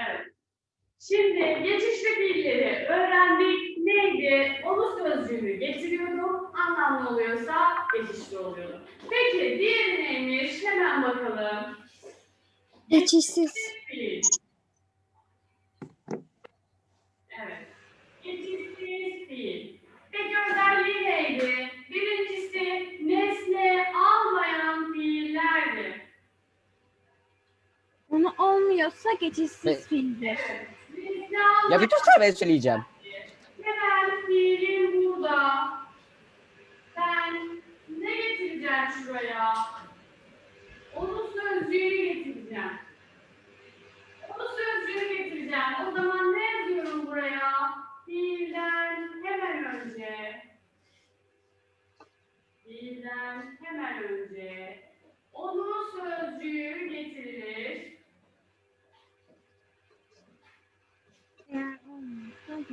Evet. Şimdi geçişli fiilleri öğrendik. Neydi? Onu sözcüğünü getiriyordum. Anlamlı oluyorsa geçişli oluyordu. Peki diğeri neymiş? Hemen bakalım. Geçişsiz. Fiil. Evet. Geçişsiz fiil. Peki özelliği neydi? Birincisi nesne almayan fiillerdi. Onu olmuyorsa geçişsiz Ne? fiildir. Ya dursana ben söyleyeceğim. Hemen fiilim burada. Ben ne getireceğim şuraya? Onun sözcüğünü getireceğim. Onun sözcüğünü getireceğim. O zaman ne yazıyorum buraya? Fiilden hemen önce. Fiilden hemen önce.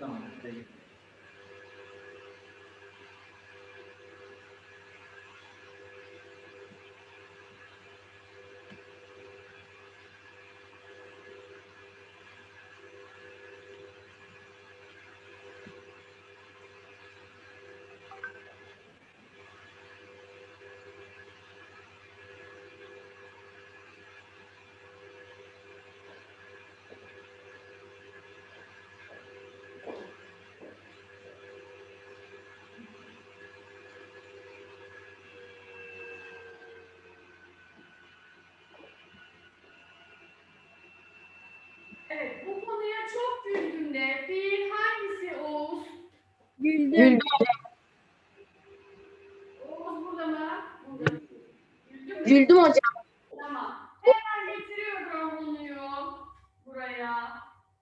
Come. Evet, bu konuya çok güldüğümde fiil hangisi Oğuz? Güldüm. Oğuz burada mı? Burada. Güldün mü? Güldüm hocam. Tamam. Hemen getiriyorum konuyu buraya.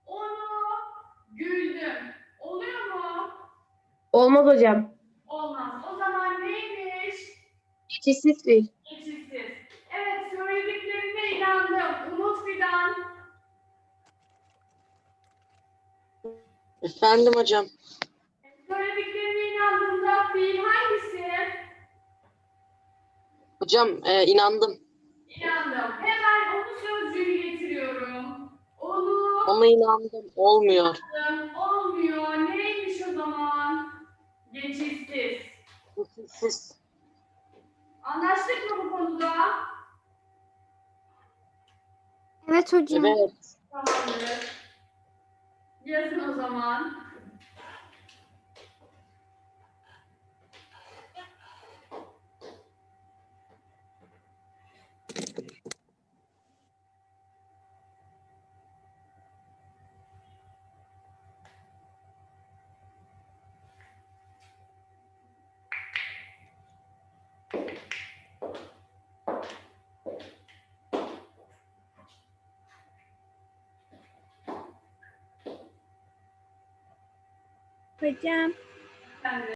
Onu güldüm. Oluyor mu? Olmaz hocam. Olmaz. O zaman neymiş? Geçişsiz fiil. Geçişsiz. Evet, söylediklerine inandım. Umut Fidan. Efendim hocam. Söylediklerine inandığımda fiil hangisi? Hocam e, inandım. İnandım. Hemen onu sözcüğünü getiriyorum. Onu Ona inandım. Olmuyor. olmuyor. Neymiş o zaman? Geçişsiz. Siz Anlaştık mı bu konuda? Evet hocam. evet. Tamamdır. Yazın o zaman. Hocam. Ben de